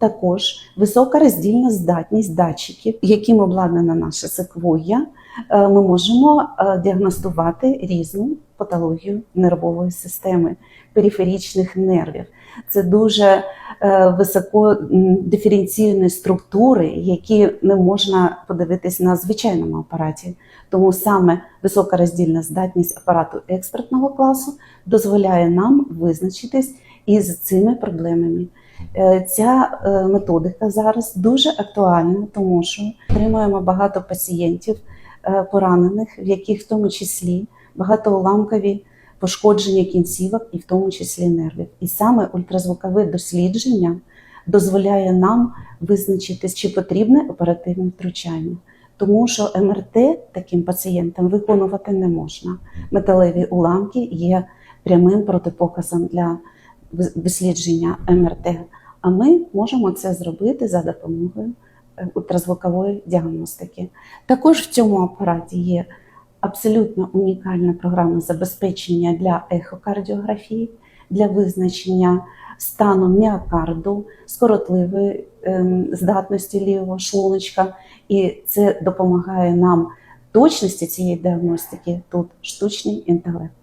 також висока роздільна здатність датчиків, яким обладнана наша секвоя. Е, Ми можемо е, діагностувати різну патологію нервової системи, периферічних нервів. Це дуже е, високо м, диференційні структури, які не можна подивитись на звичайному апараті. Тому саме висока роздільна здатність апарату експертного класу дозволяє нам визначитись із цими проблемами. Е, Ця е, методика зараз дуже актуальна, тому що отримуємо багато пацієнтів е, поранених, в яких в тому числі багатоуламкові пошкодження кінцівок і в тому числі нервів. І саме ультразвукове дослідження дозволяє нам визначити, чи потрібне оперативне втручання. Тому що МРТ таким пацієнтам виконувати не можна. Металеві уламки є прямим протипоказом для дослідження МРТ. А ми можемо це зробити за допомогою е, ультразвукової діагностики. Також в цьому апараті є абсолютно унікальне програмне забезпечення для ехокардіографії, для визначення стану міокарду, скоротливої ем, здатності лівого шлуночка, і це допомагає нам точності цієї діагностики тут штучний інтелект.